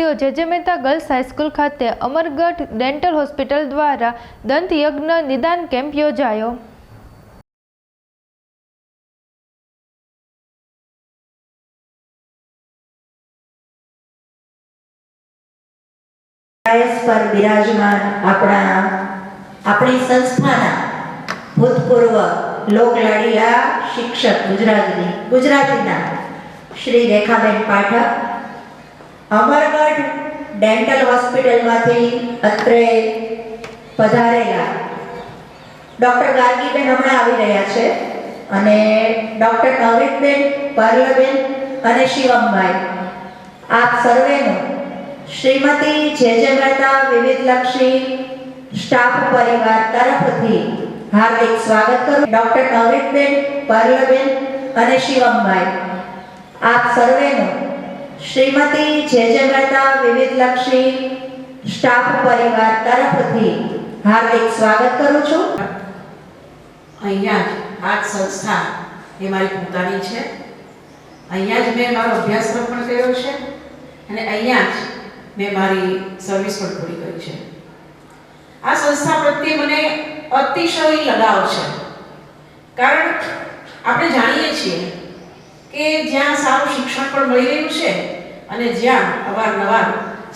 C O J J Mehta girls high school ખાતે Amargadh dental hospital દ્વારા દંત યજ્ઞ નિદાન કેમ્પ યોજાયો. પર બિરાજમાન આપણા, આપણી સંસ્થાના ભૂતપૂર્વ લોકલાડીલા શિક્ષક ગુજરાતની, ગુજરાતીના શ્રી રેખાબેન પાઠક અમરગઢ ડેન્ટલ હોસ્પિટલમાંથી અત્રે પધારેલા. ડૉક્ટર ગાર્ગીબેન હમણાં આવી રહ્યા છે અને ડૉક્ટર નવીનબેન પાર્લબેન અને શિવમભાઈ. આપ સર્વેનું Shrimati J J Mehta વિવિધલક્ષી staff પરિવાર તરફથી હાર્દિક સ્વાગત કરું. ડૉક્ટર નવીનબેન પર્લબેન અને શિવમભાઈ. આપ સર્વેનું Shrimati J J Mehta વિવિધલક્ષી staff પરિવાર તરફથી હાર્દિક સ્વાગત કરું છું. અહીંયા જ આ સંસ્થા એ મારી પોતાની છે. અહીંયા જ મેં મારો અભ્યાસક્રમ પણ કર્યો છે અને અહીંયા જ મેં મારી સર્વિસ પણ પૂરી કરી છે. આ સંસ્થા પ્રત્યે મને અતિશય લગાવ છે. કારણ આપણે જાણીએ છીએ કે જ્યાં સારું શિક્ષણ પણ મળી રહ્યું છે અને જ્યાં અવારનવાર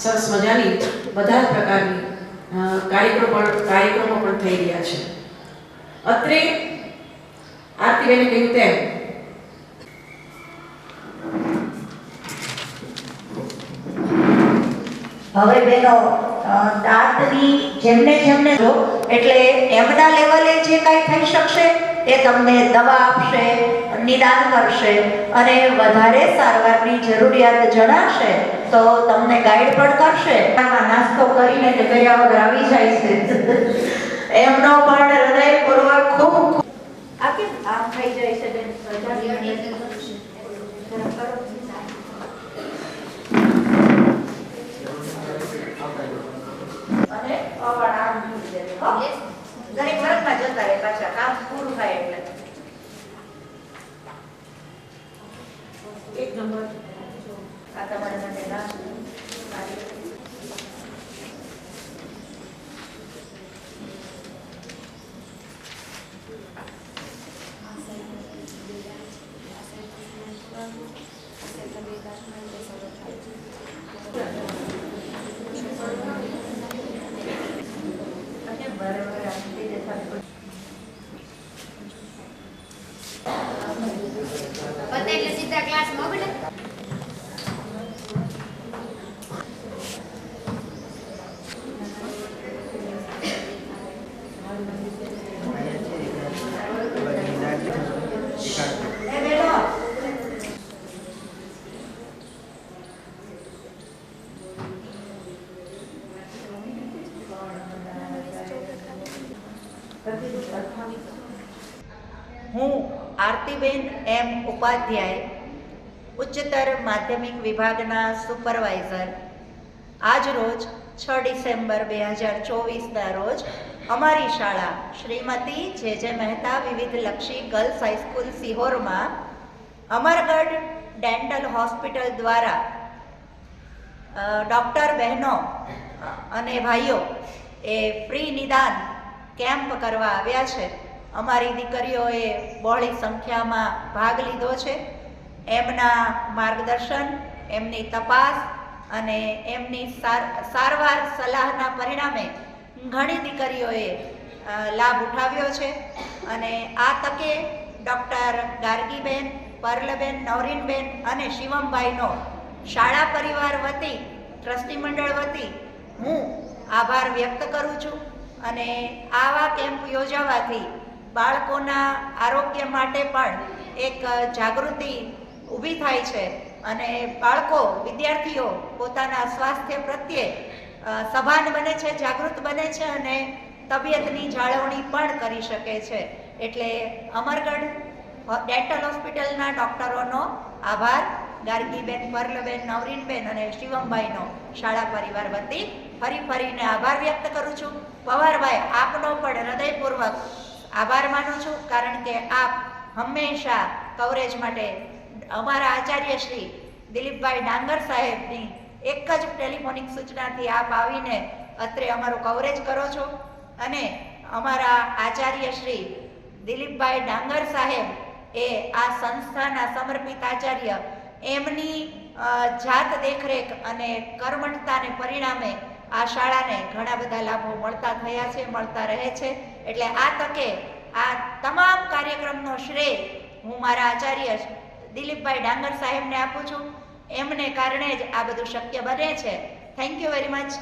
સરસ મજાની બધા જ પ્રકારની કાર્યક્રમો પણ કાર્યક્રમો પણ થઈ રહ્યા છે. અત્રે આરતીબેને કહ્યું તેમ, હવે બેનો દાંતની જેમને જેમને એટલે એમના લેવલે જે કાંઈ થઈ શકશે, એ તમને દવા આપશે નિદાન કરશે અને વધારે સારવારની જરૂરિયાત જણાશે તો તમને ગાઈડ પણ કરશે. નાસ્તો કરીને તે વગર આવી જાય છે. એમનો પણ હૃદયપૂર્વક ખૂબ ખૂબ- આ કેમ આમ થઈ જાય છે બેન? ગરમ કરો. અને અવાડ આમ મૂકી દેજો, હો? દરેક વર્ગમાં જતા રહે પાછા કામ પૂરું થાય એટલે એક નંબર આ તમારા માટે નાસ્તો. હું આરતીબેન એમ ઉપાધ્યાય, ઉચ્ચતર માધ્યમિક વિભાગના સુપરવાઇઝર. આજ રોજ છ ડિસેમ્બર બે હજાર ચોવીસના રોજ અમારી શાળા શ્રીમતી જે જે મહેતા વિવિધલક્ષી ગર્લ્સ હાઈસ્કૂલ સિહોરમાં અમરગઢ ડેન્ટલ હોસ્પિટલ દ્વારા ડૉક્ટર બહેનો અને ભાઈઓ એ ફ્રી નિદાન કેમ્પ કરવા આવ્યા છે. અમારી દીકરીઓએ બહોળી સંખ્યામાં ભાગ લીધો છે. એમના માર્ગદર્શન, એમની તપાસ અને એમની સાર- સારવાર સલાહના પરિણામે ઘણી દીકરીઓએ લાભ ઉઠાવ્યો છે. અને આ તકે ડૉક્ટર ગાર્ગીબેન, પરલબેન, નવરીનબેન અને શિવમભાઈનો શાળા પરિવાર વતી, ટ્રસ્ટી મંડળ વતી હું આભાર વ્યક્ત કરું છું. અને આવા કેમ્પ યોજાવાથી બાળકોના આરોગ્ય માટે પણ એક જાગૃતિ ઊભી થાય છે અને બાળકો, વિદ્યાર્થીઓ પોતાના સ્વાસ્થ્ય પ્રત્યે સભાન બને છે, જાગૃત બને છે અને તબિયતની જાળવણી પણ કરી શકે છે. એટલે અમરગઢ ડેન્ટલ હોસ્પિટલના ડૉક્ટરોનો આભાર. ગાર્ગીબેન, પરલબેન, નવરીનબેન અને શિવમભાઈનો શાળા પરિવાર વતી ફરી ફરીને આભાર વ્યક્ત કરું છું. પવારભાઈ, આપનો પણ હૃદયપૂર્વક આભાર માનું છું, કારણ કે આપ હંમેશા કવરેજ માટે અમારા આચાર્ય શ્રી દિલીપભાઈ ડાંગર સાહેબની એક જ ટેલિફોનિક સૂચનાથી આપ આવીને અત્રે અમારું કવરેજ કરો છો. અને અમારા આચાર્ય શ્રી દિલીપભાઈ ડાંગર સાહેબ એ આ સંસ્થાના સમર્પિત આચાર્ય એમની જાત દેખરેખ અને કર્મઠતાને પરિણામે આ શાળાને ઘણા બધા લાભો મળતા થયા છે, મળતા રહે છે. એટલે આ તકે આ તમામ કાર્યક્રમનો શ્રેય હું મારા આચાર્ય દિલીપભાઈ ડાંગર સાહેબને આપું છું. એમને કારણે જ આ બધું શક્ય બને છે. Thank you very much